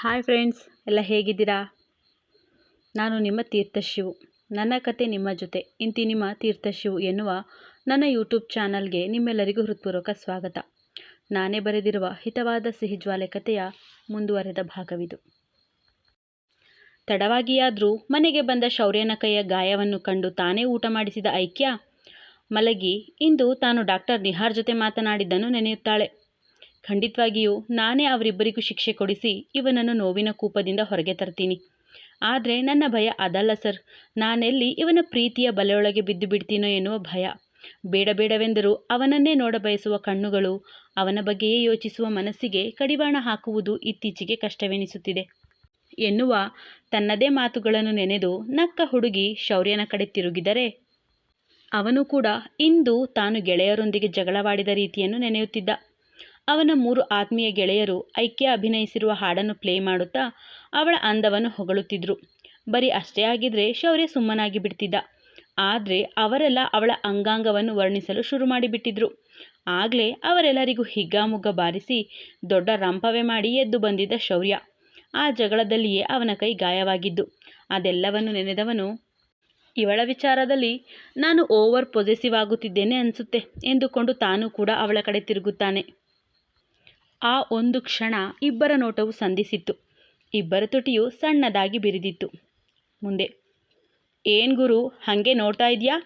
Hi friends, ಎಲ್ಲ ಹೇಗಿದ್ದೀರಾ? ನಾನು ನಿಮ್ಮ ತೀರ್ಥಶಿವು. ನನ್ನ ಕತೆ ನಿಮ್ಮ ಜೊತೆ. ಇಂತಿ ನಿಮ್ಮ ತೀರ್ಥಶಿವು ಎನ್ನುವ ನನ್ನ ಯೂಟ್ಯೂಬ್ ಚಾನಲ್ಗೆ ನಿಮ್ಮೆಲ್ಲರಿಗೂ ಹೃತ್ಪೂರ್ವಕ ಸ್ವಾಗತ. ನಾನೇ ಬರೆದಿರುವ ಹಿತವಾದ ಸಿಹಿಜ್ವಾಲೆ ಕಥೆಯ ಮುಂದುವರೆದ ಭಾಗವಿದು. ತಡವಾಗಿಯಾದರೂ ಮನೆಗೆ ಬಂದ ಶೌರ್ಯನ ಕೈಯ ಗಾಯವನ್ನು ಕಂಡು ತಾನೇ ಊಟ ಮಾಡಿಸಿದ ಐಕ್ಯ ಮಲಗಿ ಇಂದು ತಾನು ಡಾಕ್ಟರ್ ನಿಹಾರ್ ಜೊತೆ ಮಾತನಾಡಿದ್ದನ್ನು ನೆನೆಯುತ್ತಾಳೆ. ಖಂಡಿತವಾಗಿಯೂ ನಾನೇ ಅವರಿಬ್ಬರಿಗೂ ಶಿಕ್ಷೆ ಕೊಡಿಸಿ ಇವನನ್ನು ನೋವಿನ ಕೂಪದಿಂದ ಹೊರಗೆ ತರ್ತೀನಿ. ಆದರೆ ನನ್ನ ಭಯ ಅದಲ್ಲ ಸರ್. ನಾನೆಲ್ಲಿ ಇವನ ಪ್ರೀತಿಯ ಬಲೆಯೊಳಗೆ ಬಿದ್ದು ಬಿಡ್ತೀನೋ ಎನ್ನುವ ಭಯ. ಬೇಡ ಬೇಡವೆಂದರೂ ಅವನನ್ನೇ ನೋಡಬಯಸುವ ಕಣ್ಣುಗಳು ಅವನ ಬಗ್ಗೆಯೇ ಯೋಚಿಸುವ ಮನಸ್ಸಿಗೆ ಕಡಿವಾಣ ಹಾಕುವುದು ಇತ್ತೀಚೆಗೆ ಕಷ್ಟವೆನಿಸುತ್ತಿದೆ. ಎನ್ನುವ ತನ್ನದೇ ಮಾತುಗಳನ್ನು ನೆನೆದು ನಕ್ಕ ಹುಡುಗಿ ಶೌರ್ಯನ ಕಡೆ ತಿರುಗಿದರೆ ಅವನು ಕೂಡ ಇಂದು ತಾನು ಗೆಳೆಯರೊಂದಿಗೆ ಜಗಳವಾಡಿದ ರೀತಿಯನ್ನು ನೆನೆಯುತ್ತಿದ್ದ. ಅವನ ಮೂರು ಆತ್ಮೀಯ ಗೆಳೆಯರು ಐಕ್ಯ ಅಭಿನಯಿಸಿರುವ ಹಾಡನ್ನು ಪ್ಲೇ ಮಾಡುತ್ತಾ ಅವಳ ಅಂದವನ್ನು ಹೊಗಳುತ್ತಿದ್ದರು ಬರೀ ಅಷ್ಟೇ ಆಗಿದ್ರೆ ಶೌರ್ಯ ಸುಮ್ಮನಾಗಿ ಬಿಡ್ತಿದ್ದ. ಆದರೆ ಅವರೆಲ್ಲ ಅವಳ ಅಂಗಾಂಗವನ್ನು ವರ್ಣಿಸಲು ಶುರು ಮಾಡಿಬಿಟ್ಟಿದ್ರು. ಆಗಲೇ ಅವರೆಲ್ಲರಿಗೂ ಹಿಗ್ಗಾಮುಗ್ಗ ಬಾರಿಸಿ ದೊಡ್ಡ ರಂಪವೇ ಮಾಡಿ ಎದ್ದು ಬಂದಿದ್ದ ಶೌರ್ಯ. ಆ ಜಗಳದಲ್ಲಿಯೇ ಅವನ ಕೈ ಗಾಯವಾಗಿದ್ದು. ಅದೆಲ್ಲವನ್ನು ನೆನೆದವನು, ಇವಳ ವಿಚಾರದಲ್ಲಿ ನಾನು ಓವರ್ ಪೊಸೆಸಿವ್ ಆಗುತ್ತಿದ್ದೇನೆ ಅನಿಸುತ್ತೆ ಎಂದುಕೊಂಡು ತಾನೂ ಕೂಡ ಅವಳ ಕಡೆ ತಿರುಗುತ್ತಾನೆ. ಆ ಒಂದು ಕ್ಷಣ ಇಬ್ಬರ ನೋಟವು ಸಂಧಿಸಿತ್ತು. ಇಬ್ಬರ ತುಟಿಯು ಸಣ್ಣದಾಗಿ ಬಿರಿದಿತ್ತು. ಮುಂದೆ, ಏನು ಗುರು, ಹಾಗೆ ನೋಡ್ತಾ ಇದೆಯಾ?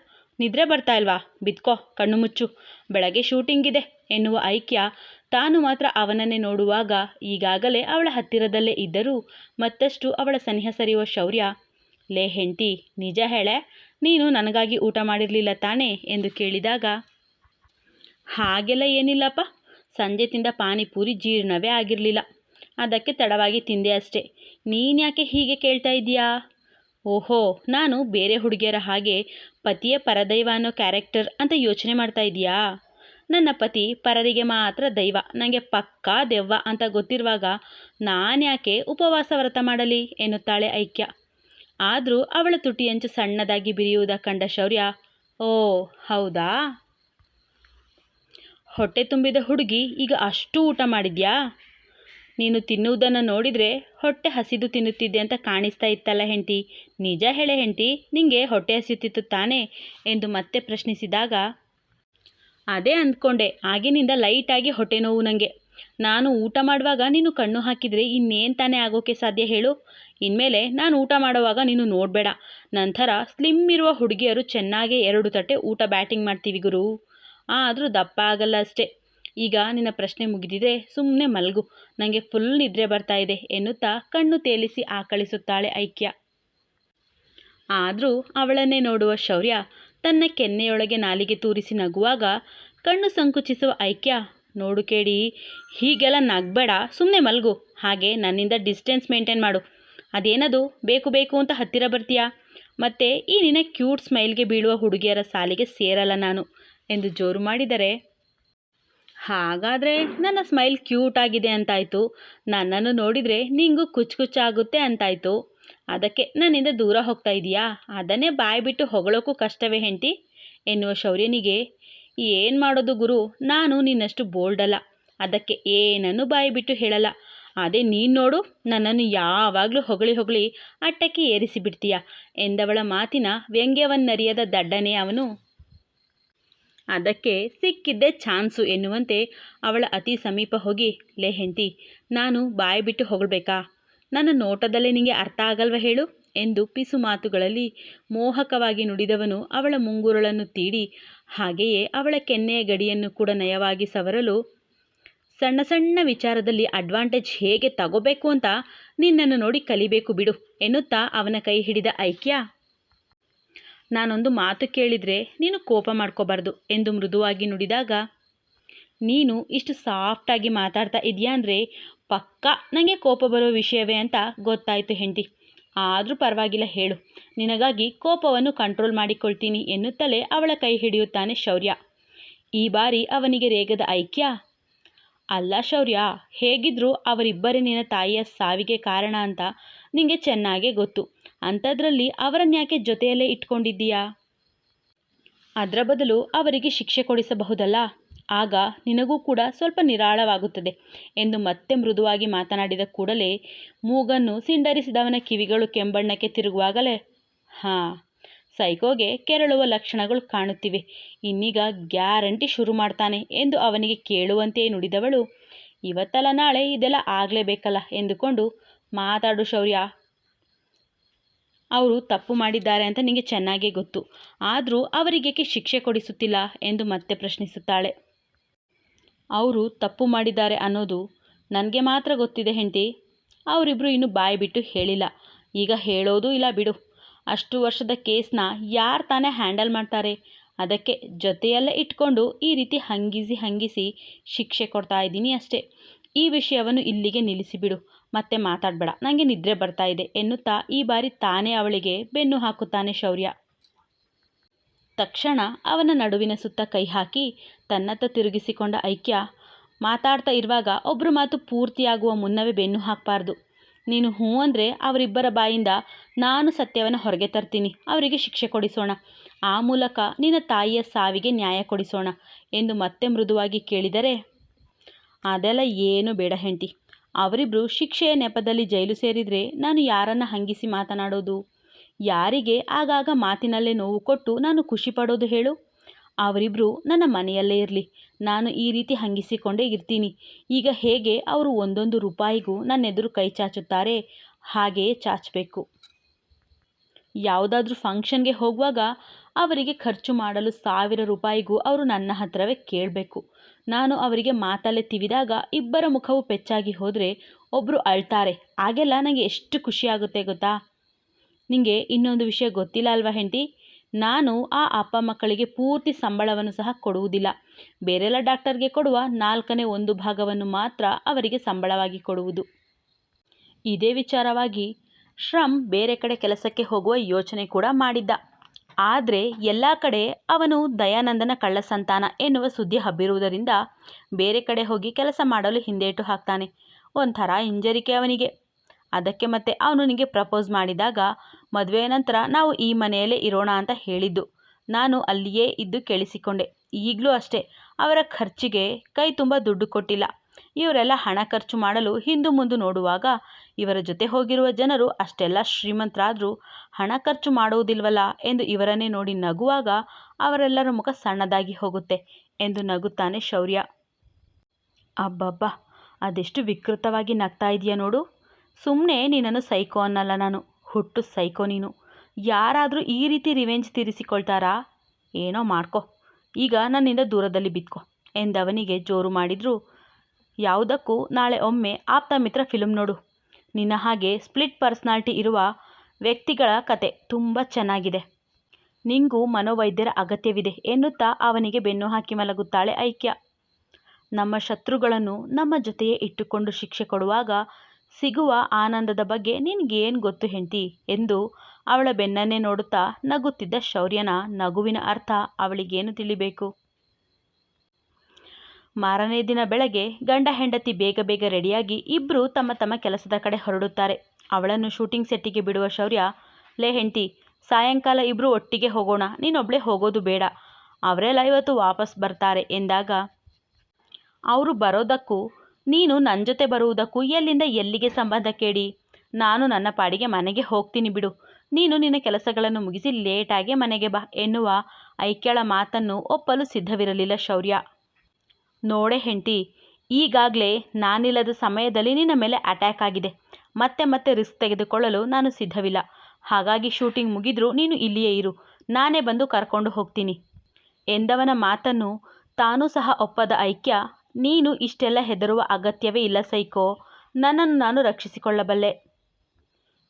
ನಿದ್ರೆ ಬರ್ತಾ ಇಲ್ವಾ? ಬಿತ್ಕೋ ಕಣ್ಣು ಮುಚ್ಚು. ಬೆಳಗ್ಗೆ ಶೂಟಿಂಗ್ ಇದೆ ಎನ್ನುವ ಐಕ್ಯ ತಾನು ಮಾತ್ರ ಅವನನ್ನೇ ನೋಡುವಾಗ ಈಗಾಗಲೇ ಅವಳ ಹತ್ತಿರದಲ್ಲೇ ಇದ್ದರೂ ಮತ್ತಷ್ಟು ಅವಳ ಸನಿಹ ಸರಿಯುವ ಶೌರ್ಯ, ಲೇ ಹೆಂಡತಿ, ನಿಜ ಹೇಳೆ, ನೀನು ನನಗಾಗಿ ಊಟ ಮಾಡಿರಲಿಲ್ಲ ತಾನೇ? ಎಂದು ಕೇಳಿದಾಗ, ಹಾಗೆಲ್ಲ ಏನಿಲ್ಲಪ್ಪ ಸಂಜೆ ತಿಂದ ಪಾನಿಪೂರಿ ಜೀರ್ಣವೇ ಆಗಿರಲಿಲ್ಲ. ಅದಕ್ಕೆ ತಡವಾಗಿ ತಿಂದೆ ಅಷ್ಟೇ. ನೀನ್ಯಾಕೆ ಹೀಗೆ ಕೇಳ್ತಾ ಇದೀಯಾ ಓಹೋ, ನಾನು ಬೇರೆ ಹುಡುಗಿಯರ ಹಾಗೆ ಪತಿಯ ಪರದೈವ ಅನ್ನೋ ಕ್ಯಾರೆಕ್ಟರ್ ಅಂತ ಯೋಚನೆ ಮಾಡ್ತಾ ಇದೀಯಾ ನನ್ನ ಪತಿ ಪರರಿಗೆ ಮಾತ್ರ ದೈವ ನನಗೆ ಪಕ್ಕಾ ದೆವ್ವ ಅಂತ ಗೊತ್ತಿರುವಾಗ ನಾನ್ಯಾಕೆ ಉಪವಾಸ ವ್ರತ ಮಾಡಲಿ ಎನ್ನುತ್ತಾಳೆ ಐಕ್ಯ. ಆದರೂ ಅವಳ ತುಟಿಯಂಚು ಸಣ್ಣದಾಗಿ ಬಿರಿಯುವುದ ಕಂಡ ಶೌರ್ಯ, ಓ, ಹೌದಾ? ಹೊಟ್ಟೆ ತುಂಬಿದ ಹುಡುಗಿ, ಈಗ ಅಷ್ಟು ಊಟ ಮಾಡಿದ್ಯಾ? ನೀನು ತಿನ್ನುವುದನ್ನು ನೋಡಿದರೆ ಹೊಟ್ಟೆ ಹಸಿದು ತಿನ್ನುತ್ತಿದ್ದೆ ಅಂತ ಕಾಣಿಸ್ತಾ ಇತ್ತಲ್ಲ ಹೆಂಡತಿ. ನಿಜ ಹೇಳೆ ಹೆಂಡತಿ, ನಿಂಗೆ ಹೊಟ್ಟೆ ಹಸಿಯುತ್ತಿತ್ತು ತಾನೇ? ಎಂದು ಮತ್ತೆ ಪ್ರಶ್ನಿಸಿದಾಗ, ಅದೇ ಅಂದ್ಕೊಂಡೆ, ಆಗಿನಿಂದ ಲೈಟಾಗಿ ಹೊಟ್ಟೆ ನೋವು ನನಗೆ ನಾನು ಊಟ ಮಾಡುವಾಗ ನೀನು ಕಣ್ಣು ಹಾಕಿದರೆ ಇನ್ನೇನು ತಾನೇ ಆಗೋಕ್ಕೆ ಸಾಧ್ಯ ಹೇಳು? ಇನ್ಮೇಲೆ ನಾನು ಊಟ ಮಾಡುವಾಗ ನೀನು ನೋಡಬೇಡ. ನಂತರ ಸ್ಲಿಮ್ ಇರುವ ಹುಡುಗಿಯರು ಚೆನ್ನಾಗೇ ಎರಡು ತಟ್ಟೆ ಊಟ ಬ್ಯಾಟಿಂಗ್ ಮಾಡ್ತೀವಿ ಗುರು. ಆದರೂ ದಪ್ಪ ಆಗಲ್ಲ ಅಷ್ಟೇ. ಈಗ ನಿನ್ನ ಪ್ರಶ್ನೆ ಮುಗಿದಿದೆ ಸುಮ್ಮನೆ ಮಲಗು. ನನಗೆ ಫುಲ್ ನಿದ್ರೆ ಬರ್ತಾ ಇದೆ, ಎನ್ನುತ್ತಾ ಕಣ್ಣು ತೇಲಿಸಿ ಆಕಳಿಸುತ್ತಾಳೆ ಐಕ್ಯ. ಆದರೂ ಅವಳನ್ನೇ ನೋಡುವ ಶೌರ್ಯ ತನ್ನ ಕೆನ್ನೆಯೊಳಗೆ ನಾಲಿಗೆ ತೂರಿಸಿ ನಗುವಾಗ ಕಣ್ಣು ಸಂಕುಚಿಸುವ ಐಕ್ಯ, ನೋಡು ಕೇಳಿ, ಹೀಗೆಲ್ಲ ನಗಬೇಡ ಸುಮ್ಮನೆ ಮಲಗು. ಹಾಗೆ ನನ್ನಿಂದ ಡಿಸ್ಟೆನ್ಸ್ ಮೇಂಟೈನ್ ಮಾಡು. ಅದೇನದು? ಬೇಕು ಬೇಕು ಅಂತ ಹತ್ತಿರ ಬರ್ತೀಯಾ? ಮತ್ತೆ ಈ ನಿನ್ನ ಕ್ಯೂಟ್ ಸ್ಮೈಲ್ಗೆ ಬೀಳುವ ಹುಡುಗಿಯರ ಸಾಲಿಗೆ ಸೇರಲ್ಲ ನಾನು. ಎಂದು ಜೋರು ಮಾಡಿದರೆ, ಹಾಗಾದರೆ ನನ್ನ ಸ್ಮೈಲ್ ಕ್ಯೂಟ್ ಆಗಿದೆ ಅಂತಾಯಿತು. ನನ್ನನ್ನು ನೋಡಿದರೆ ನಿಂಗೂ ಕುಚ್ಚು ಕುಚ್ಚಾಗುತ್ತೆ ಅಂತಾಯಿತು. ಅದಕ್ಕೆ ನನ್ನಿಂದ ದೂರ ಹೋಗ್ತಾ ಇದೀಯಾ? ಅದನ್ನೇ ಬಾಯಿ ಬಿಟ್ಟು ಹೊಗಳೋಕ್ಕೂ ಕಷ್ಟವೇ ಹೆಂಡತಿ? ಎನ್ನುವ ಶೌರ್ಯನಿಗೆ, ಏನು ಮಾಡೋದು ಗುರು? ನಾನು ನಿನ್ನಷ್ಟು ಬೋಲ್ಡ್ ಅಲ್ಲ. ಅದಕ್ಕೆ ಏನನ್ನು ಬಾಯಿ ಬಿಟ್ಟು ಹೇಳಲ್ಲ. ಅದೇ ನೀನು ನೋಡು, ನನ್ನನ್ನು ಯಾವಾಗಲೂ ಹೊಗಳಿ ಹೊಗಳಿ ಅಟ್ಟಕ್ಕೆ ಏರಿಸಿಬಿಡ್ತೀಯ ಎಂದವಳ ಮಾತಿನ ವ್ಯಂಗ್ಯವನ್ನರಿಯದ ದಡ್ಡನೇ ಅವನು. ಅದಕ್ಕೆ ಸಿಕ್ಕಿದ್ದೇ ಚಾನ್ಸು ಎನ್ನುವಂತೆ ಅವಳ ಅತಿ ಸಮೀಪ ಹೋಗಿ, ಲೇ ಹೆಂಡತಿ, ನಾನು ಬಾಯಿ ಬಿಟ್ಟು ಹೊಗಳ್ಬೇಕಾ? ನನ್ನ ನೋಟದಲ್ಲೇ ನಿಮಗೆ ಅರ್ಥ ಆಗಲ್ವ ಹೇಳು? ಎಂದು ಪಿಸು ಮಾತುಗಳಲ್ಲಿ ಮೋಹಕವಾಗಿ ನುಡಿದವನು ಅವಳ ಮುಂಗುರುಳನ್ನು ತೀಡಿ, ಹಾಗೆಯೇ ಅವಳ ಕೆನ್ನೆಯ ಗಡಿಯನ್ನು ಕೂಡ ನಯವಾಗಿ ಸವರಲು, ಸಣ್ಣ ಸಣ್ಣ ವಿಚಾರದಲ್ಲಿ ಅಡ್ವಾಂಟೇಜ್ ಹೇಗೆ ತಗೋಬೇಕು ಅಂತ ನಿನ್ನನ್ನು ನೋಡಿ ಕಲಿಬೇಕು ಬಿಡು ಎನ್ನುತ್ತಾ ಅವನ ಕೈ ಹಿಡಿದ ಐಕ್ಯ ನಾನೊಂದು ಮಾತು ಕೇಳಿದರೆ ನೀನು ಕೋಪ ಮಾಡ್ಕೋಬಾರ್ದು ಎಂದು ಮೃದುವಾಗಿ ನುಡಿದಾಗ, ನೀನು ಇಷ್ಟು ಸಾಫ್ಟಾಗಿ ಮಾತಾಡ್ತಾ ಇದೆಯಾ ಅಂದರೆ ಪಕ್ಕಾ ನನಗೆ ಕೋಪ ಬರೋ ವಿಷಯವೇ ಅಂತ ಗೊತ್ತಾಯಿತು ಹೆಂಡತಿ. ಆದರೂ ಪರವಾಗಿಲ್ಲ ಹೇಳು. ನಿನಗಾಗಿ ಕೋಪವನ್ನು ಕಂಟ್ರೋಲ್ ಮಾಡಿಕೊಳ್ತೀನಿ ಎನ್ನುತ್ತಲೇ ಅವಳ ಕೈ ಹಿಡಿಯುತ್ತಾನೆ ಶೌರ್ಯ. ಈ ಬಾರಿ ಅವನಿಗೆ ರೇಗದ ಐಕ್ಯ? ಅಲ್ಲ ಶೌರ್ಯ, ಹೇಗಿದ್ರೂ ಅವರಿಬ್ಬರೇ ನಿನ್ನ ತಾಯಿಯ ಸಾವಿಗೆ ಕಾರಣ ಅಂತ ನಿಂಗೆ ಚೆನ್ನಾಗೇ ಗೊತ್ತು. ಅಂಥದ್ರಲ್ಲಿ ಅವರನ್ಯಾಕೆ ಜೊತೆಯಲ್ಲೇ ಇಟ್ಕೊಂಡಿದ್ದೀಯಾ? ಅದರ ಬದಲು ಅವರಿಗೆ ಶಿಕ್ಷೆ ಕೊಡಿಸಬಹುದಲ್ಲ? ಆಗ ನಿನಗೂ ಕೂಡ ಸ್ವಲ್ಪ ನಿರಾಳವಾಗುತ್ತದೆ ಎಂದು ಮತ್ತೆ ಮೃದುವಾಗಿ ಮಾತನಾಡಿದ ಕೂಡಲೇ ಮೂಗನ್ನು ಸಿಂಡರಿಸಿದವನ ಕಿವಿಗಳು ಕೆಂಬಣ್ಣಕ್ಕೆ ತಿರುಗುವಾಗಲೇ, ಹಾಂ, ಸೈಕೋಗೆ ಕೆರಳುವ ಲಕ್ಷಣಗಳು ಕಾಣುತ್ತಿವೆ. ಇನ್ನೀಗ ಗ್ಯಾರಂಟಿ ಶುರು ಮಾಡ್ತಾನೆ ಎಂದು ಅವನಿಗೆ ಕೇಳುವಂತೆಯೇ ನುಡಿದವಳು, ಇವತ್ತಲ್ಲ ನಾಳೆ ಇದೆಲ್ಲ ಆಗಲೇಬೇಕಲ್ಲ? ಎಂದುಕೊಂಡು ಮಾತಾಡು ಶೌರ್ಯ ಅವರು ತಪ್ಪು ಮಾಡಿದ್ದಾರೆ ಅಂತ ನಿಮಗೆ ಚೆನ್ನಾಗೇ ಗೊತ್ತು. ಆದರೂ ಅವರಿಗೇಕೆ ಶಿಕ್ಷೆ ಕೊಡಿಸುತ್ತಿಲ್ಲ ಎಂದು ಮತ್ತೆ ಪ್ರಶ್ನಿಸುತ್ತಾಳೆ. ಅವರು ತಪ್ಪು ಮಾಡಿದ್ದಾರೆ ಅನ್ನೋದು ನನಗೆ ಮಾತ್ರ ಗೊತ್ತಿದೆ ಹೆಂಡತಿ. ಅವರಿಬ್ಬರು ಇನ್ನೂ ಬಾಯಿ ಬಿಟ್ಟು ಹೇಳಿಲ್ಲ. ಈಗ ಹೇಳೋದು ಇಲ್ಲ ಬಿಡು. ಅಷ್ಟು ವರ್ಷದ ಕೇಸ್ನ ಯಾರು ತಾನೇ ಹ್ಯಾಂಡಲ್ ಮಾಡ್ತಾರೆ? ಅದಕ್ಕೆ ಜೊತೆಯಲ್ಲೇ ಇಟ್ಕೊಂಡು ಈ ರೀತಿ ಹಂಗಿಸಿ ಹಂಗಿಸಿ ಶಿಕ್ಷೆ ಕೊಡ್ತಾ ಇದ್ದೀನಿ ಅಷ್ಟೇ. ಈ ವಿಷಯವನ್ನು ಇಲ್ಲಿಗೆ ನಿಲ್ಲಿಸಿಬಿಡು. ಮತ್ತೆ ಮಾತಾಡಬೇಡ. ನನಗೆ ನಿದ್ರೆ ಬರ್ತಾ ಇದೆ ಎನ್ನುತ್ತಾ ಈ ಬಾರಿ ತಾನೇ ಅವಳಿಗೆ ಬೆನ್ನು ಹಾಕುತ್ತಾನೆ ಶೌರ್ಯ. ತಕ್ಷಣ ಅವನ ನಡುವಿನ ಸುತ್ತ ಕೈ ಹಾಕಿ ತನ್ನತ್ತ ತಿರುಗಿಸಿಕೊಂಡ ಐಕ್ಯ, ಮಾತಾಡ್ತಾ ಇರುವಾಗ ಒಬ್ಬರು ಮಾತು ಪೂರ್ತಿಯಾಗುವ ಮುನ್ನವೇ ಬೆನ್ನು ಹಾಕಬಾರ್ದು. ನೀನು ಹ್ಞೂ ಅಂದರೆ ಅವರಿಬ್ಬರ ಬಾಯಿಂದ ನಾನು ಸತ್ಯವನ್ನು ಹೊರಗೆ ತರ್ತೀನಿ. ಅವರಿಗೆ ಶಿಕ್ಷೆ ಕೊಡಿಸೋಣ. ಆ ಮೂಲಕ ನಿನ್ನ ತಾಯಿಯ ಸಾವಿಗೆ ನ್ಯಾಯ ಕೊಡಿಸೋಣ ಎಂದು ಮತ್ತೆ ಮೃದುವಾಗಿ ಕೇಳಿದರೆ ಅದೆಲ್ಲ ಏನು ಬೇಡ ಹೆಂಡತಿ. ಅವರಿಬ್ಬರು ಶಿಕ್ಷೆಯ ನೆಪದಲ್ಲಿ ಜೈಲು ಸೇರಿದರೆ ನಾನು ಯಾರನ್ನು ಹಂಗಿಸಿ ಮಾತನಾಡೋದು? ಯಾರಿಗೆ ಆಗಾಗ ಮಾತಿನಲ್ಲೇ ನೋವು ಕೊಟ್ಟು ನಾನು ಖುಷಿ ಪಡೋದು ಹೇಳು? ಅವರಿಬ್ಬರು ನನ್ನ ಮನೆಯಲ್ಲೇ ಇರಲಿ. ನಾನು ಈ ರೀತಿ ಹಂಗಿಸಿಕೊಂಡೇ ಇರ್ತೀನಿ. ಈಗ ಹೇಗೆ ಅವರು ಒಂದೊಂದು ರೂಪಾಯಿಗೂ ನನ್ನೆದುರು ಕೈ ಚಾಚುತ್ತಾರೆ ಹಾಗೆಯೇ ಚಾಚಬೇಕು. ಯಾವುದಾದ್ರೂ ಫಂಕ್ಷನ್ಗೆ ಹೋಗುವಾಗ ಅವರಿಗೆ ಖರ್ಚು ಮಾಡಲು ಸಾವಿರ ರೂಪಾಯಿಗೂ ಅವರು ನನ್ನ ಹತ್ರವೇ ಕೇಳಬೇಕು. ನಾನು ಅವರಿಗೆ ಮಾತಲ್ಲೇ ತಿವಿದಾಗ ಇಬ್ಬರ ಮುಖವು ಪೆಚ್ಚಾಗಿ ಹೋದರೆ ಒಬ್ಬರು ಅಳ್ತಾರೆ. ಆಗೆಲ್ಲ ನನಗೆ ಎಷ್ಟು ಖುಷಿಯಾಗುತ್ತೆ ಗೊತ್ತಾ? ನಿಮಗೆ ಇನ್ನೊಂದು ವಿಷಯ ಗೊತ್ತಿಲ್ಲ ಅಲ್ವಾ ಹೆಂಡತಿ? ನಾನು ಆ ಅಪ್ಪ ಮಕ್ಕಳಿಗೆ ಪೂರ್ತಿ ಸಂಬಳವನ್ನು ಸಹ ಕೊಡುವುದಿಲ್ಲ. ಬೇರೆಲ್ಲ ಡಾಕ್ಟರ್ಗೆ ಕೊಡುವ ನಾಲ್ಕನೇ ಒಂದು ಭಾಗವನ್ನು ಮಾತ್ರ ಅವರಿಗೆ ಸಂಬಳವಾಗಿ ಕೊಡುವುದು. ಇದೇ ವಿಚಾರವಾಗಿ ಶ್ರಮ್ ಬೇರೆ ಕಡೆ ಕೆಲಸಕ್ಕೆ ಹೋಗುವ ಯೋಚನೆ ಕೂಡ ಮಾಡಿದ್ದ. ಆದರೆ ಎಲ್ಲ ಕಡೆ ಅವನು ದಯಾನಂದನ ಕಳ್ಳ ಸಂತಾನ ಎನ್ನುವ ಸುದ್ದಿ ಹಬ್ಬಿರುವುದರಿಂದ ಬೇರೆ ಕಡೆ ಹೋಗಿ ಕೆಲಸ ಮಾಡಲು ಹಿಂದೇಟು ಹಾಕ್ತಾನೆ. ಒಂಥರ ಹಿಂಜರಿಕೆ ಅವನಿಗೆ. ಅದಕ್ಕೆ ಮತ್ತೆ ಅವನು ನಿನಗೆ ಪ್ರಪೋಸ್ ಮಾಡಿದಾಗ ಮದುವೆಯ ನಂತರ ನಾವು ಈ ಮನೆಯಲ್ಲೇ ಇರೋಣ ಅಂತ ಹೇಳಿದ್ದು. ನಾನು ಅಲ್ಲಿಯೇ ಇದ್ದು ಕೇಳಿಸಿಕೊಂಡೆ. ಈಗಲೂ ಅಷ್ಟೇ. ಅವರ ಖರ್ಚಿಗೆ ಕೈ ತುಂಬ ದುಡ್ಡು ಕೊಟ್ಟಿಲ್ಲ. ಇವರೆಲ್ಲ ಹಣ ಖರ್ಚು ಮಾಡಲು ಹಿಂದು ಮುಂದು ನೋಡುವಾಗ ಇವರ ಜೊತೆ ಹೋಗಿರುವ ಜನರು ಅಷ್ಟೆಲ್ಲ ಶ್ರೀಮಂತರಾದರೂ ಹಣ ಖರ್ಚು ಮಾಡುವುದಿಲ್ವಲ್ಲ ಎಂದು ಇವರನ್ನೇ ನೋಡಿ ನಗುವಾಗ ಅವರೆಲ್ಲರ ಮುಖ ಸಣ್ಣದಾಗಿ ಹೋಗುತ್ತೆ ಎಂದು ನಗುತ್ತಾನೆ ಶೌರ್ಯ. ಅಬ್ಬಬ್ಬಾ, ಅದೆಷ್ಟು ವಿಕೃತವಾಗಿ ನಗ್ತಾ ಇದೆಯಾ ನೋಡು. ಸುಮ್ಮನೆ ನಿನ್ನನ್ನು ಸೈಕೋ ಅನ್ನಲ್ಲ ನಾನು, ಹುಟ್ಟು ಸೈಕೋ ನೀನು. ಯಾರಾದರೂ ಈ ರೀತಿ ರಿವೆಂಜ್ ತೀರಿಸಿಕೊಳ್ತಾರಾ? ಏನೋ ಮಾಡ್ಕೋ, ಈಗ ನನ್ನಿಂದ ದೂರದಲ್ಲಿ ಬಿತ್ಕೊ ಎಂದವನಿಗೆ ಜೋರು ಮಾಡಿದ್ರು ಯಾವುದಕ್ಕೂ ನಾಳೆ ಒಮ್ಮೆ ಆಪ್ತ ಮಿತ್ರ ಫಿಲಂ ನೋಡು. ನಿನ್ನ ಹಾಗೆ ಸ್ಪ್ಲಿಟ್ ಪರ್ಸ್ನಾಲ್ಟಿ ಇರುವ ವ್ಯಕ್ತಿಗಳ ಕತೆ ತುಂಬ ಚೆನ್ನಾಗಿದೆ. ನಿಂಗೂ ಮನೋವೈದ್ಯರ ಅಗತ್ಯವಿದೆ ಎನ್ನುತ್ತಾ ಅವನಿಗೆ ಬೆನ್ನು ಹಾಕಿ ಮಲಗುತ್ತಾಳೆ ಐಕ್ಯ. ನಮ್ಮ ಶತ್ರುಗಳನ್ನು ನಮ್ಮ ಜೊತೆಯೇ ಇಟ್ಟುಕೊಂಡು ಶಿಕ್ಷೆ ಕೊಡುವಾಗ ಸಿಗುವ ಆನಂದದ ಬಗ್ಗೆ ನಿನಗೇನು ಗೊತ್ತು ಹೆಂಡತಿ ಎಂದು ಅವಳ ಬೆನ್ನನ್ನೇ ನೋಡುತ್ತಾ ನಗುತ್ತಿದ್ದ ಶೌರ್ಯನ ನಗುವಿನ ಅರ್ಥ ಅವಳಿಗೇನು ತಿಳಿಬೇಕು? ಮಾರನೇ ದಿನ ಬೆಳಗ್ಗೆ ಗಂಡ ಹೆಂಡತಿ ಬೇಗ ಬೇಗ ರೆಡಿಯಾಗಿ ಇಬ್ಬರು ತಮ್ಮ ತಮ್ಮ ಕೆಲಸದ ಕಡೆ ಹೊರಡುತ್ತಾರೆ. ಅವಳನ್ನು ಶೂಟಿಂಗ್ ಸೆಟ್ಟಿಗೆ ಬಿಡುವ ಶೌರ್ಯ, ಲೇ ಹೆಂಡತಿ, ಸಾಯಂಕಾಲ ಇಬ್ಬರು ಒಟ್ಟಿಗೆ ಹೋಗೋಣ, ನೀನೊಬ್ಳೇ ಹೋಗೋದು ಬೇಡ. ಅವರೆಲ್ಲ ಇವತ್ತು ವಾಪಸ್ ಬರ್ತಾರೆ ಎಂದಾಗ, ಅವರು ಬರೋದಕ್ಕೂ, ನೀನು ನನ್ನ ಜೊತೆ ಬರುವುದಕ್ಕೂ ಎಲ್ಲಿಂದ ಎಲ್ಲಿಗೆ ಸಂಬಂಧ ಕೇಳಿ? ನಾನು ನನ್ನ ಪಾಡಿಗೆ ಮನೆಗೆ ಹೋಗ್ತೀನಿ ಬಿಡು. ನೀನು ನಿನ್ನ ಕೆಲಸಗಳನ್ನು ಮುಗಿಸಿ ಲೇಟಾಗಿ ಮನೆಗೆ ಬಾ ಎನ್ನುವ ಐಕ್ಯಳ ಮಾತನ್ನು ಒಪ್ಪಲು ಸಿದ್ಧವಿರಲಿಲ್ಲ ಶೌರ್ಯ. ನೋಡೆ ಹೆಂಡತಿ, ಈಗಾಗಲೇ ನಾನಿಲ್ಲದ ಸಮಯದಲ್ಲಿ ನಿನ್ನ ಮೇಲೆ ಅಟ್ಯಾಕ್ ಆಗಿದೆ. ಮತ್ತೆ ಮತ್ತೆ ರಿಸ್ಕ್ ತೆಗೆದುಕೊಳ್ಳಲು ನಾನು ಸಿದ್ಧವಿಲ್ಲ. ಹಾಗಾಗಿ ಶೂಟಿಂಗ್ ಮುಗಿದರೂ ನೀನು ಇಲ್ಲಿಯೇ ಇರು. ನಾನೇ ಬಂದು ಕರ್ಕೊಂಡು ಹೋಗ್ತೀನಿ. ಎಂದವನ ಮಾತನ್ನು ತಾನೂ ಸಹ ಒಪ್ಪದ ಐಕ್ಯ, ನೀನು ಇಷ್ಟೆಲ್ಲ ಹೆದರುವ ಅಗತ್ಯವೇ ಇಲ್ಲ ಸೈಕೋ. ನನ್ನನ್ನು ನಾನು ರಕ್ಷಿಸಿಕೊಳ್ಳಬಲ್ಲೆ.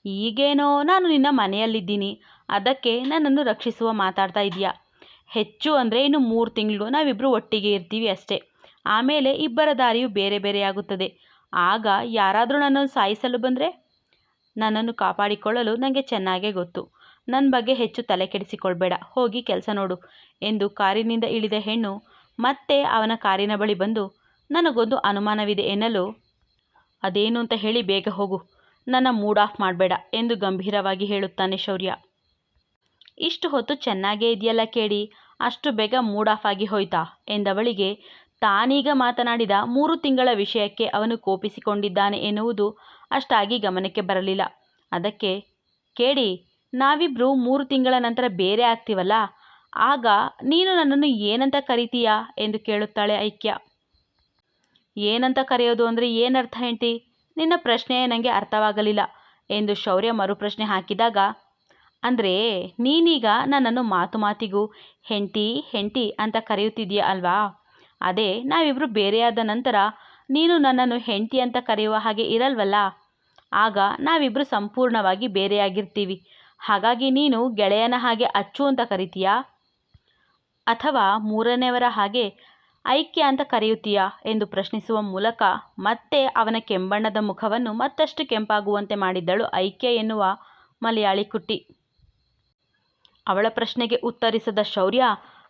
ಈಗೇನೋ ನಾನು ನಿನ್ನ ಮನೆಯಲ್ಲಿದ್ದೀನಿ. ಅದಕ್ಕೆ ನನ್ನನ್ನು ರಕ್ಷಿಸುವ ಮಾತಾಡ್ತಾ ಇದೆಯಾ ಹೆಚ್ಚು ಅಂದರೆ ಇನ್ನು ಮೂರು ತಿಂಗಳು ನಾವಿಬ್ಬರು ಒಟ್ಟಿಗೆ ಇರ್ತೀವಿ ಅಷ್ಟೇ. ಆಮೇಲೆ ಇಬ್ಬರ ದಾರಿಯು ಬೇರೆ ಬೇರೆಯಾಗುತ್ತದೆ. ಆಗ ಯಾರಾದರೂ ನನ್ನನ್ನು ಸಾಯಿಸಲು ಬಂದರೆ? ನನ್ನನ್ನು ಕಾಪಾಡಿಕೊಳ್ಳಲು ನನಗೆ ಚೆನ್ನಾಗೇ ಗೊತ್ತು. ನನ್ನ ಬಗ್ಗೆ ಹೆಚ್ಚು ತಲೆ ಕೆಡಿಸಿಕೊಳ್ಬೇಡ. ಹೋಗಿ ಕೆಲಸ ನೋಡು ಎಂದು ಕಾರಿನಿಂದ ಇಳಿದ ಹೆಣ್ಣು ಮತ್ತೆ ಅವನ ಕಾರಿನ ಬಳಿ ಬಂದು, ನನಗೊಂದು ಅನುಮಾನವಿದೆ ಎನ್ನಲು? ಅದೇನು ಅಂತ ಹೇಳಿ ಬೇಗ ಹೋಗು. ನನ್ನ ಮೂಡ್ ಆಫ್ ಮಾಡಬೇಡ ಎಂದು ಗಂಭೀರವಾಗಿ ಹೇಳುತ್ತಾನೆ ಶೌರ್ಯ. ಇಷ್ಟು ಹೊತ್ತು ಚೆನ್ನಾಗೇ ಇದೆಯಲ್ಲ ಕೇಳಿ ಅಷ್ಟು ಬೇಗ ಮೂಡ್ ಆಫ್ ಆಗಿ ಹೋಯ್ತಾ? ಎಂದವಳಿಗೆ ತಾನೀಗ ಮಾತನಾಡಿದ ಮೂರು ತಿಂಗಳ ವಿಷಯಕ್ಕೆ ಅವನು ಕೋಪಿಸಿಕೊಂಡಿದ್ದಾನೆ ಎನ್ನುವುದು ಅಷ್ಟಾಗಿ ಗಮನಕ್ಕೆ ಬರಲಿಲ್ಲ. ಅದಕ್ಕೆ ಕೇಳಿ ನಾವಿಬ್ರು ಮೂರು ತಿಂಗಳ ನಂತರ ಬೇರೆ ಆಗ್ತೀವಲ್ಲ? ಆಗ ನೀನು ನನ್ನನ್ನು ಏನಂತ ಕರಿತೀಯಾ? ಎಂದು ಕೇಳುತ್ತಾಳೆ ಐಕ್ಯ. ಏನಂತ ಕರೆಯೋದು ಅಂದರೆ ಏನರ್ಥ ಹೆಂಡತಿ? ನಿನ್ನ ಪ್ರಶ್ನೆ ನನಗೆ ಅರ್ಥವಾಗಲಿಲ್ಲ ಎಂದು ಶೌರ್ಯ ಮರುಪ್ರಶ್ನೆ ಹಾಕಿದಾಗ, ಅಂದರೆ ನೀನೀಗ ನನ್ನನ್ನು ಮಾತು ಮಾತಿಗೂ ಹೆಂಟಿ ಹೆಂಟಿ ಅಂತ ಕರೆಯುತ್ತಿದೆಯಾ ಅಲ್ವಾ? ಅದೇ ನಾವಿಬ್ಬರು ಬೇರೆಯಾದ ನಂತರ ನೀನು ನನ್ನನ್ನು ಹೆಂಡತಿ ಅಂತ ಕರೆಯುವ ಹಾಗೆ ಇರಲ್ವಲ್ಲ? ಆಗ ನಾವಿಬ್ಬರು ಸಂಪೂರ್ಣವಾಗಿ ಬೇರೆಯಾಗಿರ್ತೀವಿ. ಹಾಗಾಗಿ ನೀನು ಗೆಳೆಯನ ಹಾಗೆ ಅಚ್ಚು ಅಂತ ಕರಿತೀಯಾ? ಅಥವಾ ಮೂರನೆಯವರ ಹಾಗೆ ಐಕ್ಯ ಅಂತ ಕರೆಯುತ್ತೀಯಾ ಎಂದು ಪ್ರಶ್ನಿಸುವ ಮೂಲಕ ಮತ್ತೆ ಅವನ ಕೆಂಬಣ್ಣದ ಮುಖವನ್ನು ಮತ್ತಷ್ಟು ಕೆಂಪಾಗುವಂತೆ ಮಾಡಿದ್ದಳು ಐಕ್ಯ ಎನ್ನುವ ಮಲಯಾಳಿ ಕುಟ್ಟಿ ಅವಳ ಪ್ರಶ್ನೆಗೆ ಉತ್ತರಿಸದ ಶೌರ್ಯ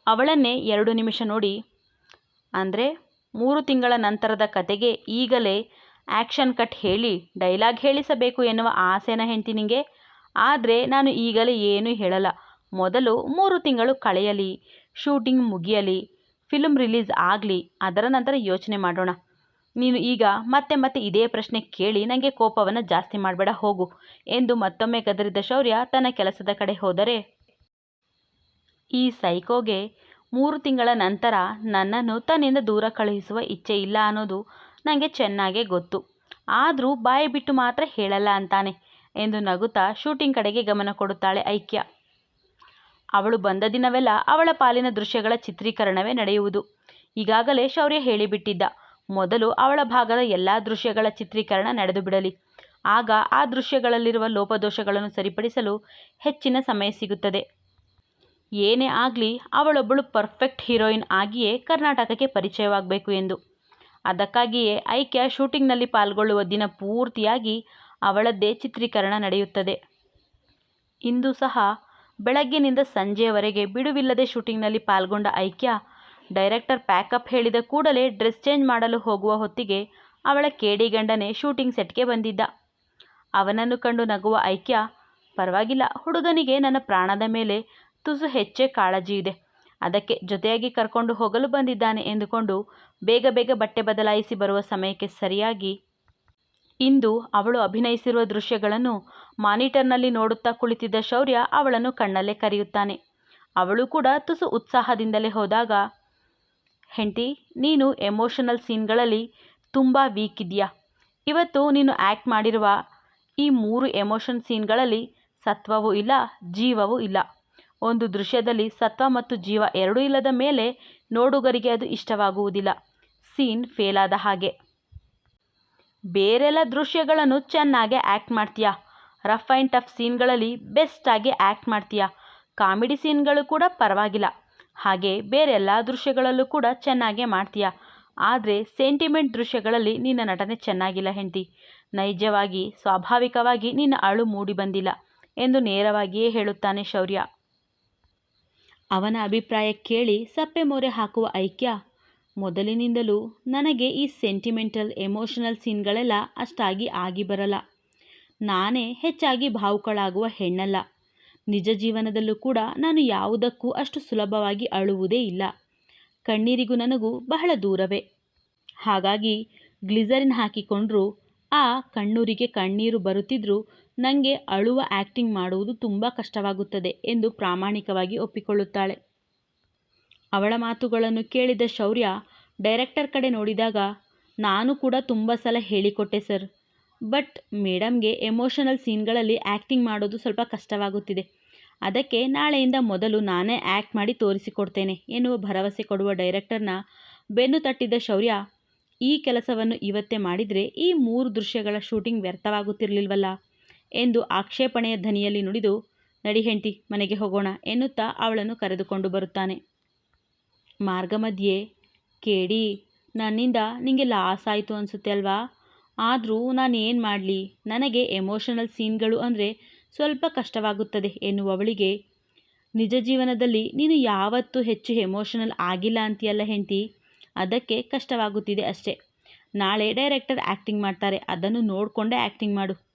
ಅವಳನ್ನೇ ಎರಡು ನಿಮಿಷ ನೋಡಿ ಅಂದರೆ ಮೂರು ತಿಂಗಳ ನಂತರದ ಕತೆಗೆ ಈಗಲೇ ಆ್ಯಕ್ಷನ್ ಕಟ್ ಹೇಳಿ ಡೈಲಾಗ್ ಹೇಳಿಸಬೇಕು ಎನ್ನುವ ಆಸೆನ ಹೆಂಡತಿ ನಿಂಗೆ? ಆದರೆ ನಾನು ಈಗಲೇ ಏನೂ ಹೇಳಲ್ಲ. ಮೊದಲು ಮೂರು ತಿಂಗಳು ಕಳೆಯಲಿ, ಶೂಟಿಂಗ್ ಮುಗಿಯಲಿ, ಫಿಲ್ಮ್ ರಿಲೀಸ್ ಆಗಲಿ, ಅದರ ನಂತರ ಯೋಚನೆ ಮಾಡೋಣ. ನೀನು ಈಗ ಮತ್ತೆ ಮತ್ತೆ ಇದೇ ಪ್ರಶ್ನೆ ಕೇಳಿ ನನಗೆ ಕೋಪವನ್ನು ಜಾಸ್ತಿ ಮಾಡಬೇಡ, ಹೋಗು ಎಂದು ಮತ್ತೊಮ್ಮೆ ಗದರಿದ ಶೌರ್ಯ ತನ್ನ ಕೆಲಸದ ಕಡೆ ಹೋದರೆ ಈ ಸೈಕೋಗೆ ಮೂರು ತಿಂಗಳ ನಂತರ ನನ್ನನ್ನು ತನ್ನಿಂದ ದೂರ ಕಳುಹಿಸುವ ಇಚ್ಛೆ ಇಲ್ಲ ಅನ್ನೋದು ನನಗೆ ಚೆನ್ನಾಗೇ ಗೊತ್ತು. ಆದರೂ ಬಾಯಿ ಬಿಟ್ಟು ಮಾತ್ರ ಹೇಳಲ್ಲ ಅಂತಾನೆ ಎಂದು ನಗುತ್ತಾ ಶೂಟಿಂಗ್ ಕಡೆಗೆ ಗಮನ ಕೊಡುತ್ತಾಳೆ ಐಕ್ಯ. ಅವಳು ಬಂದ ದಿನವೆಲ್ಲ ಅವಳ ಪಾಲಿನ ದೃಶ್ಯಗಳ ಚಿತ್ರೀಕರಣವೇ ನಡೆಯುವುದು. ಈಗಾಗಲೇ ಶೌರ್ಯ ಹೇಳಿಬಿಟ್ಟಿದ್ದ. ಮೊದಲು ಅವಳ ಭಾಗದ ಎಲ್ಲ ದೃಶ್ಯಗಳ ಚಿತ್ರೀಕರಣ ನಡೆದು ಬಿಡಲಿ. ಆಗ ಆ ದೃಶ್ಯಗಳಲ್ಲಿರುವ ಲೋಪದೋಷಗಳನ್ನು ಸರಿಪಡಿಸಲು ಹೆಚ್ಚಿನ ಸಮಯ ಸಿಗುತ್ತದೆ. ಏನೇ ಆಗಲಿ ಅವಳೊಬ್ಬಳು ಪರ್ಫೆಕ್ಟ್ ಹೀರೋಯಿನ್ ಆಗಿಯೇ ಕರ್ನಾಟಕಕ್ಕೆ ಪರಿಚಯವಾಗಬೇಕು ಎಂದು. ಅದಕ್ಕಾಗಿಯೇ ಐಕ್ಯ ಶೂಟಿಂಗ್ನಲ್ಲಿ ಪಾಲ್ಗೊಳ್ಳುವ ದಿನ ಪೂರ್ತಿಯಾಗಿ ಅವಳದ್ದೇ ಚಿತ್ರೀಕರಣ ನಡೆಯುತ್ತದೆ. ಇಂದು ಸಹ ಬೆಳಗ್ಗಿನಿಂದ ಸಂಜೆಯವರೆಗೆ ಬಿಡುವಿಲ್ಲದೆ ಶೂಟಿಂಗ್ನಲ್ಲಿ ಪಾಲ್ಗೊಂಡ ಐಕ್ಯ ಡೈರೆಕ್ಟರ್ ಪ್ಯಾಕಪ್ ಹೇಳಿದ ಕೂಡಲೇ ಡ್ರೆಸ್ ಚೇಂಜ್ ಮಾಡಲು ಹೋಗುವ ಹೊತ್ತಿಗೆ ಅವಳ ಕೇಡಿಗಂಡನೇ ಶೂಟಿಂಗ್ ಸೆಟ್ಗೆ ಬಂದಿದ್ದ. ಅವನನ್ನು ಕಂಡು ನಗುವ ಐಕ್ಯ, ಪರವಾಗಿಲ್ಲ, ಹುಡುಗನಿಗೆ ನನ್ನ ಪ್ರಾಣದ ಮೇಲೆ ತುಸು ಹೆಚ್ಚೇ ಕಾಳಜಿ ಇದೆ. ಅದಕ್ಕೆ ಜೊತೆಯಾಗಿ ಕರ್ಕೊಂಡು ಹೋಗಲು ಬಂದಿದ್ದಾನೆ ಎಂದುಕೊಂಡು ಬೇಗ ಬೇಗ ಬಟ್ಟೆ ಬದಲಾಯಿಸಿ ಬರುವ ಸಮಯಕ್ಕೆ ಸರಿಯಾಗಿ ಇಂದು ಅವಳು ಅಭಿನಯಿಸಿರುವ ದೃಶ್ಯಗಳನ್ನು ಮಾನಿಟರ್ನಲ್ಲಿ ನೋಡುತ್ತಾ ಕುಳಿತಿದ್ದ ಶೌರ್ಯ ಅವಳನ್ನು ಕಣ್ಣಲ್ಲೇ ಕರೆಯುತ್ತಾನೆ. ಅವಳು ಕೂಡ ತುಸು ಉತ್ಸಾಹದಿಂದಲೇ ಹೋದಾಗ ಹೆಂಟಿ ನೀನು ಎಮೋಷನಲ್ ಸೀನ್ಗಳಲ್ಲಿ ತುಂಬ ವೀಕ್ ಇದೆಯಾ ಇವತ್ತು ನೀನು ಆ್ಯಕ್ಟ್ ಮಾಡಿರುವ ಈ ಮೂರು ಎಮೋಷನ್ ಸೀನ್ಗಳಲ್ಲಿ ಸತ್ವವೂ ಇಲ್ಲ, ಜೀವವೂ ಇಲ್ಲ. ಒಂದು ದೃಶ್ಯದಲ್ಲಿ ಸತ್ವ ಮತ್ತು ಜೀವ ಎರಡೂ ಇಲ್ಲದ ಮೇಲೆ ನೋಡುಗರಿಗೆ ಅದು ಇಷ್ಟವಾಗುವುದಿಲ್ಲ. ಸೀನ್ ಫೇಲಾದ ಹಾಗೆ. ಬೇರೆಲ್ಲ ದೃಶ್ಯಗಳನ್ನು ಚೆನ್ನಾಗೆ ಆ್ಯಕ್ಟ್ ಮಾಡ್ತೀಯಾ? ರಫ್ ಆ್ಯಂಡ್ ಟಫ್ ಸೀನ್ಗಳಲ್ಲಿ ಬೆಸ್ಟಾಗಿ ಆ್ಯಕ್ಟ್ ಮಾಡ್ತೀಯಾ? ಕಾಮಿಡಿ ಸೀನ್ಗಳು ಕೂಡ ಪರವಾಗಿಲ್ಲ. ಹಾಗೆ ಬೇರೆಲ್ಲ ದೃಶ್ಯಗಳಲ್ಲೂ ಕೂಡ ಚೆನ್ನಾಗೇ ಮಾಡ್ತೀಯ? ಆದರೆ ಸೆಂಟಿಮೆಂಟ್ ದೃಶ್ಯಗಳಲ್ಲಿ ನಿನ್ನ ನಟನೆ ಚೆನ್ನಾಗಿಲ್ಲ ಹೆಂಡತಿ. ನೈಜವಾಗಿ, ಸ್ವಾಭಾವಿಕವಾಗಿ ನಿನ್ನ ಅಳು ಮೂಡಿ ಬಂದಿಲ್ಲ ಎಂದು ನೇರವಾಗಿಯೇ ಹೇಳುತ್ತಾನೆ ಶೌರ್ಯ. ಅವನ ಅಭಿಪ್ರಾಯ ಕೇಳಿ ಸಪ್ಪೆ ಮೊರೆ ಹಾಕುವ ಐಕ್ಯ. ಮೊದಲಿನಿಂದಲೂ ನನಗೆ ಈ ಸೆಂಟಿಮೆಂಟಲ್, ಎಮೋಷನಲ್ ಸೀನ್ಗಳೆಲ್ಲ ಅಷ್ಟಾಗಿ ಆಗಿ ಬರಲ್ಲ. ನಾನೇ ಹೆಚ್ಚಾಗಿ ಭಾವುಕಳಾಗುವ ಹೆಣ್ಣಲ್ಲ. ನಿಜ ಜೀವನದಲ್ಲೂ ಕೂಡ ನಾನು ಯಾವುದಕ್ಕೂ ಅಷ್ಟು ಸುಲಭವಾಗಿ ಅಳುವುದೇ ಇಲ್ಲ. ಕಣ್ಣೀರಿಗೂ ನನಗೂ ಬಹಳ ದೂರವೇ. ಹಾಗಾಗಿ ಗ್ಲಿಸರಿನ್ ಹಾಕಿಕೊಂಡ್ರೂ, ಆ ಕಣ್ಣೂರಿಗೆ ಕಣ್ಣೀರು ಬರುತ್ತಿದ್ರೂ ನನಗೆ ಅಳುವ ಆ್ಯಕ್ಟಿಂಗ್ ಮಾಡುವುದು ತುಂಬ ಕಷ್ಟವಾಗುತ್ತದೆ ಎಂದು ಪ್ರಾಮಾಣಿಕವಾಗಿ ಒಪ್ಪಿಕೊಳ್ಳುತ್ತಾಳೆ. ಅವಳ ಮಾತುಗಳನ್ನು ಕೇಳಿದ ಶೌರ್ಯ ಡೈರೆಕ್ಟರ್ ಕಡೆ ನೋಡಿದಾಗ, ನಾನು ಕೂಡ ತುಂಬ ಸಲ ಹೇಳಿಕೊಟ್ಟೆ ಸರ್, ಬಟ್ ಮೇಡಮ್ಗೆ ಎಮೋಷನಲ್ ಸೀನ್ಗಳಲ್ಲಿ ಆ್ಯಕ್ಟಿಂಗ್ ಮಾಡೋದು ಸ್ವಲ್ಪ ಕಷ್ಟವಾಗುತ್ತಿದೆ. ಅದಕ್ಕೆ ನಾಳೆಯಿಂದ ಮೊದಲು ನಾನೇ ಆ್ಯಕ್ಟ್ ಮಾಡಿ ತೋರಿಸಿಕೊಡ್ತೇನೆ ಎನ್ನುವ ಭರವಸೆ ಕೊಡುವ ಡೈರೆಕ್ಟರ್ನ ಬೆನ್ನು ತಟ್ಟಿದ್ದ ಶೌರ್ಯ, ಈ ಕೆಲಸವನ್ನು ಇವತ್ತೇ ಮಾಡಿದರೆ ಈ ಮೂರು ದೃಶ್ಯಗಳ ಶೂಟಿಂಗ್ ವ್ಯರ್ಥವಾಗುತ್ತಿರಲಿಲ್ವಲ್ಲ? ಎಂದು ಆಕ್ಷೇಪಣೆಯ ಧ್ವನಿಯಲ್ಲಿ ನುಡಿದು, ನಡಿ ಹೆಂಡತಿ, ಮನೆಗೆ ಹೋಗೋಣ ಎನ್ನುತ್ತಾ ಅವಳನ್ನು ಕರೆದುಕೊಂಡು ಬರುತ್ತಾನೆ. ಮಾರ್ಗ ಮಧ್ಯೆ, ಕೇಡಿ, ನನ್ನಿಂದ ನಿಂಗೆ ಲಾಸ್ ಆಯಿತು ಅನಿಸುತ್ತೆ ಅಲ್ವಾ? ಆದರೂ ನಾನೇನು ಮಾಡಲಿ? ನನಗೆ ಎಮೋಷನಲ್ ಸೀನ್ಗಳು ಅಂದರೆ ಸ್ವಲ್ಪ ಕಷ್ಟವಾಗುತ್ತದೆ ಎನ್ನುವವಳಿಗೆ, ನಿಜ ಜೀವನದಲ್ಲಿ ನೀನು ಯಾವತ್ತೂ ಹೆಚ್ಚು ಎಮೋಷನಲ್ ಆಗಿಲ್ಲ ಅಂತೀಯಲ್ಲ ಹೆಂಡ್ತಿ? ಅದಕ್ಕೆ ಕಷ್ಟವಾಗುತ್ತಿದೆ ಅಷ್ಟೇ. ನಾಳೆ ಡೈರೆಕ್ಟರ್ ಆ್ಯಕ್ಟಿಂಗ್ ಮಾಡ್ತಾರೆ. ಅದನ್ನು ನೋಡಿಕೊಂಡೇ ಆ್ಯಕ್ಟಿಂಗ್ ಮಾಡು.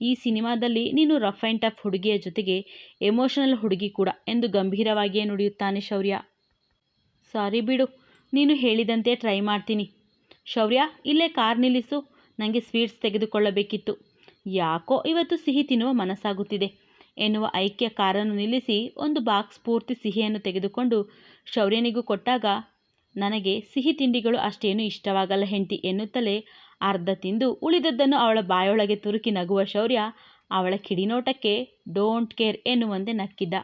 ಈ ಸಿನಿಮಾದಲ್ಲಿ ನೀನು ರಫ್ ಆ್ಯಂಡ್ ಟಫ್ ಹುಡುಗಿಯ ಜೊತೆಗೆ ಎಮೋಷನಲ್ ಹುಡುಗಿ ಕೂಡ ಎಂದು ಗಂಭೀರವಾಗಿಯೇ ನುಡಿಯುತ್ತಾನೆ ಶೌರ್ಯ. ಸಾರಿ ಬಿಡು, ನೀನು ಹೇಳಿದಂತೆ ಟ್ರೈ ಮಾಡ್ತೀನಿ. ಶೌರ್ಯ, ಇಲ್ಲೇ ಕಾರ್ ನಿಲ್ಲಿಸು ನನಗೆ ಸ್ವೀಟ್ಸ್ ತೆಗೆದುಕೊಳ್ಳಬೇಕಿತ್ತು. ಯಾಕೋ ಇವತ್ತು ಸಿಹಿ ತಿನ್ನುವ ಮನಸ್ಸಾಗುತ್ತಿದೆ. ಎನ್ನುವ ಐಕ್ಯ ಕಾರನ್ನು ನಿಲ್ಲಿಸಿ ಒಂದು ಬಾಕ್ಸ್ ಪೂರ್ತಿ ಸಿಹಿಯನ್ನು ತೆಗೆದುಕೊಂಡು ಶೌರ್ಯನಿಗೂ ಕೊಟ್ಟಾಗ, ನನಗೆ ಸಿಹಿ ತಿಂಡಿಗಳು ಅಷ್ಟೇನು ಇಷ್ಟವಾಗಲ್ಲ ಹೆಂಡತಿ ಎನ್ನುತ್ತಲೇ ಅರ್ಧ ತಿಂದು ಉಳಿದದ್ದನ್ನು ಅವಳ ಬಾಯೊಳಗೆ ತುರುಕಿ ನಗುವ ಶೌರ್ಯ ಅವಳ ಕಿಡಿನೋಟಕ್ಕೆ ಡೋಂಟ್ ಕೇರ್ ಎನ್ನುವಂತೆ ನಕ್ಕಿದ್ದ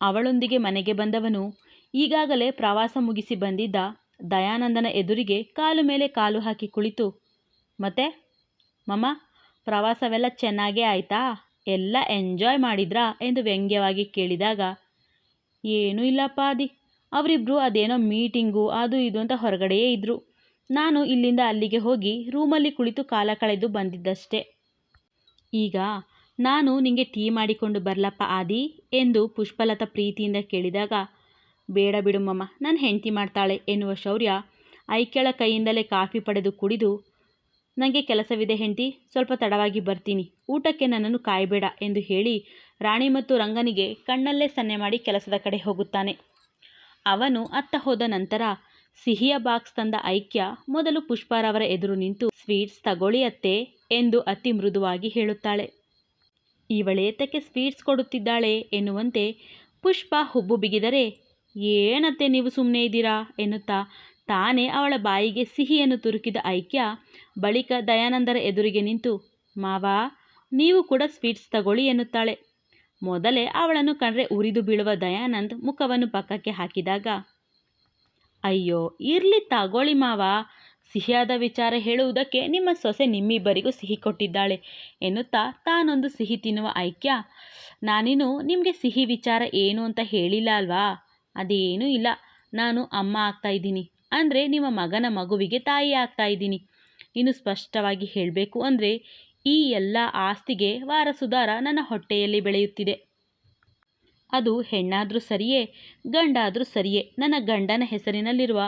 ಅವಳೊಂದಿಗೆ ಮನೆಗೆ ಬಂದವನು ಈಗಾಗಲೇ ಪ್ರವಾಸ ಮುಗಿಸಿ ಬಂದಿದ್ದ ದಯಾನಂದನ ಎದುರಿಗೆ ಕಾಲು ಮೇಲೆ ಕಾಲು ಹಾಕಿ ಕುಳಿತು, ಮತ್ತೆ? ಮಮ್ಮ, ಪ್ರವಾಸವೆಲ್ಲ ಚೆನ್ನಾಗೇ ಆಯ್ತಾ? ಎಲ್ಲ ಎಂಜಾಯ್ ಮಾಡಿದ್ರಾ? ಎಂದು ವ್ಯಂಗ್ಯವಾಗಿ ಕೇಳಿದಾಗ, ಏನೂ ಇಲ್ಲಪ್ಪ ಅದಿ ಅವರಿಬ್ಬರು ಅದೇನೋ ಮೀಟಿಂಗು, ಅದು ಇದು ಅಂತ ಹೊರಗಡೆಯೇ ಇದ್ದರು ನಾನು ಇಲ್ಲಿಂದ ಅಲ್ಲಿಗೆ ಹೋಗಿ ರೂಮಲ್ಲಿ ಕುಳಿತು ಕಾಲ ಕಳೆದು ಬಂದಿದ್ದಷ್ಟೇ. ಈಗ ನಾನು ನಿಂಗೆ ಟೀ ಮಾಡಿಕೊಂಡು ಬರಲಪ್ಪ ಆದಿ ಎಂದು ಪುಷ್ಪಲತಾ ಪ್ರೀತಿಯಿಂದ ಕೇಳಿದಾಗ, ಬೇಡ ಬಿಡು ಮಮ್ಮ ನನ್ನ ಹೆಂಡತಿ ಮಾಡ್ತಾಳೆ ಎನ್ನುವ ಶೌರ್ಯ ಐಕ್ಯಳ ಕೈಯಿಂದಲೇ ಕಾಫಿ ಪಡೆದು ಕುಡಿದು ನನಗೆ ಕೆಲಸವಿದೆ ಹೆಂಡತಿ, ಸ್ವಲ್ಪ ತಡವಾಗಿ ಬರ್ತೀನಿ, ಊಟಕ್ಕೆ ನನ್ನನ್ನು ಕಾಯಬೇಡ ಎಂದು ಹೇಳಿ ರಾಣಿ ಮತ್ತು ರಂಗನಿಗೆ ಕಣ್ಣಲ್ಲೇ ಸನ್ನೆ ಮಾಡಿ ಕೆಲಸದ ಕಡೆ ಹೋಗುತ್ತಾನೆ. ಅವನು ಅತ್ತ ಹೋದ ನಂತರ ಸಿಹಿಯ ಬಾಕ್ಸ್ ತಂದ ಐಕ್ಯ ಮೊದಲು ಪುಷ್ಪಾರವರ ಎದುರು ನಿಂತು, ಸ್ವೀಟ್ಸ್ ತಗೊಳಿಯತ್ತೆ ಎಂದು ಅತಿ ಮೃದುವಾಗಿ ಹೇಳುತ್ತಾಳೆ. ಇವಳೇತಕ್ಕೆ ಸ್ವೀಟ್ಸ್ ಕೊಡುತ್ತಿದ್ದಾಳೆ ಎನ್ನುವಂತೆ ಪುಷ್ಪ ಹುಬ್ಬು ಬಿಗಿದರೆ ಏನತ್ತೆ ನೀವು ಸುಮ್ಮನೆ ಇದ್ದೀರಾ ಎನ್ನುತ್ತಾ ತಾನೇ ಅವಳ ಬಾಯಿಗೆ ಸಿಹಿಯನ್ನು ತುರುಕಿದ ಐಕ್ಯ ಬಳಿಕ ದಯಾನಂದರ ಎದುರಿಗೆ ನಿಂತು, ಮಾವಾ, ನೀವು ಕೂಡ ಸ್ವೀಟ್ಸ್ ತಗೊಳ್ಳಿ ಎನ್ನುತ್ತಾಳೆ. ಮೊದಲೇ ಅವಳನ್ನು ಕಂಡ್ರೆ ಉರಿದು ಬೀಳುವ ದಯಾನಂದ್ ಮುಖವನ್ನು ಪಕ್ಕಕ್ಕೆ ಹಾಕಿದಾಗ ಅಯ್ಯೋ, ಇರ್ಲಿ ತಗೊಳ್ಳಿ ಮಾವ. ಸಿಹಿಯಾದ ವಿಚಾರ ಹೇಳುವುದಕ್ಕೆ ನಿಮ್ಮ ಸೊಸೆ ನಿಮ್ಮಿಬ್ಬರಿಗೂ ಸಿಹಿ ಕೊಟ್ಟಿದ್ದಾಳೆ ಎನ್ನುತ್ತಾ ತಾನೊಂದು ಸಿಹಿ ತಿನ್ನುವ ಐಕ್ಯ. ನಾನಿನ್ನು ನಿಮಗೆ ಸಿಹಿ ವಿಚಾರ ಏನು ಅಂತ ಹೇಳಿಲ್ಲ ಅಲ್ವಾ? ಅದೇನೂ ಇಲ್ಲ. ನಾನು ಅಮ್ಮ ಆಗ್ತಾ ಇದ್ದೀನಿ. ಅಂದರೆ ನಿಮ್ಮ ಮಗನ ಮಗುವಿಗೆ ತಾಯಿ ಆಗ್ತಾ ಇದ್ದೀನಿ. ಇನ್ನು ಸ್ಪಷ್ಟವಾಗಿ ಹೇಳಬೇಕು ಅಂದರೆ ಈ ಎಲ್ಲ ಆಸ್ತಿಗೆ ವಾರಸುದಾರ ನನ್ನ ಹೊಟ್ಟೆಯಲ್ಲಿ ಬೆಳೆಯುತ್ತಿದೆ. ಅದು ಹೆಣ್ಣಾದರೂ ಸರಿಯೇ, ಗಂಡಾದರೂ ಸರಿಯೇ. ನನ್ನ ಗಂಡನ ಹೆಸರಿನಲ್ಲಿರುವ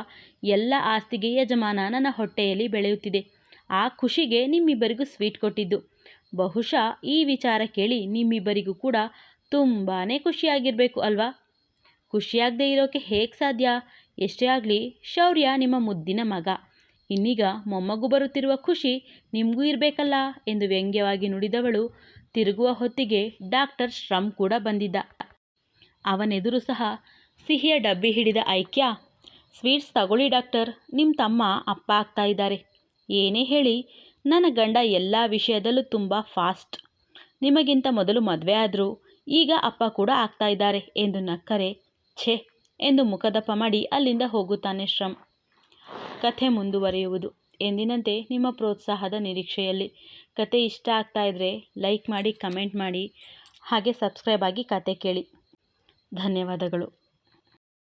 ಎಲ್ಲ ಆಸ್ತಿಗೆ ಯಜಮಾನ ನನ್ನ ಹೊಟ್ಟೆಯಲ್ಲಿ ಬೆಳೆಯುತ್ತಿದೆ. ಆ ಖುಷಿಗೆ ನಿಮ್ಮಿಬ್ಬರಿಗೂ ಸ್ವೀಟ್ ಕೊಟ್ಟಿದ್ದು. ಬಹುಶಃ ಈ ವಿಚಾರ ಕೇಳಿ ನಿಮ್ಮಿಬ್ಬರಿಗೂ ಕೂಡ ತುಂಬಾ ಖುಷಿಯಾಗಿರಬೇಕು ಅಲ್ವಾ? ಖುಷಿಯಾಗದೇ ಇರೋಕೆ ಹೇಗೆ ಸಾಧ್ಯ? ಎಷ್ಟೇ ಆಗಲಿ, ಶೌರ್ಯ ನಿಮ್ಮ ಮುದ್ದಿನ ಮಗ. ಇನ್ನೀಗ ಮೊಮ್ಮಗು ಬರುತ್ತಿರುವ ಖುಷಿ ನಿಮಗೂ ಇರಬೇಕಲ್ಲ ಎಂದು ವ್ಯಂಗ್ಯವಾಗಿ ನುಡಿದವಳು ತಿರುಗುವ ಹೊತ್ತಿಗೆ ಡಾಕ್ಟರ್ ಶ್ರಮ್ ಕೂಡ ಬಂದಿದ್ದ. ಅವನೆದುರು ಸಹ ಸಿಹಿಯ ಡಬ್ಬಿ ಹಿಡಿದ ಐಕ್ಯ, ಸ್ವೀಟ್ಸ್ ತಗೊಳ್ಳಿ ಡಾಕ್ಟರ್ ನಿಮ್ಮ ತಮ್ಮ ಅಪ್ಪ ಆಗ್ತಾ ಇದ್ದಾರೆ. ಏನೇ ಹೇಳಿ, ನನ್ನ ಗಂಡ ಎಲ್ಲ ವಿಷಯದಲ್ಲೂ ತುಂಬ ಫಾಸ್ಟ್. ನಿಮಗಿಂತ ಮೊದಲು ಮದುವೆ ಆದರೂ, ಈಗ ಅಪ್ಪ ಕೂಡ ಆಗ್ತಾ ಇದ್ದಾರೆ ಎಂದು ನಕ್ಕರೆ. ಛೇ! ಎಂದು ಮುಖದಪ್ಪ ಮಾಡಿ ಅಲ್ಲಿಂದ ಹೋಗುತ್ತಾನೆ ಶ್ರಮ್. ಕಥೆ ಮುಂದುವರಿಯುವುದು. ಎಂದಿನಂತೆ ನಿಮ್ಮ ಪ್ರೋತ್ಸಾಹದ ನಿರೀಕ್ಷೆಯಲ್ಲಿ ಕತೆ ಇಷ್ಟ ಆಗ್ತಾ ಇದ್ದರೆ ಲೈಕ್ ಮಾಡಿ, ಕಮೆಂಟ್ ಮಾಡಿ, ಹಾಗೆ ಸಬ್ಸ್ಕ್ರೈಬ್ ಆಗಿ ಕತೆ ಕೇಳಿ. ಧನ್ಯವಾದಗಳು.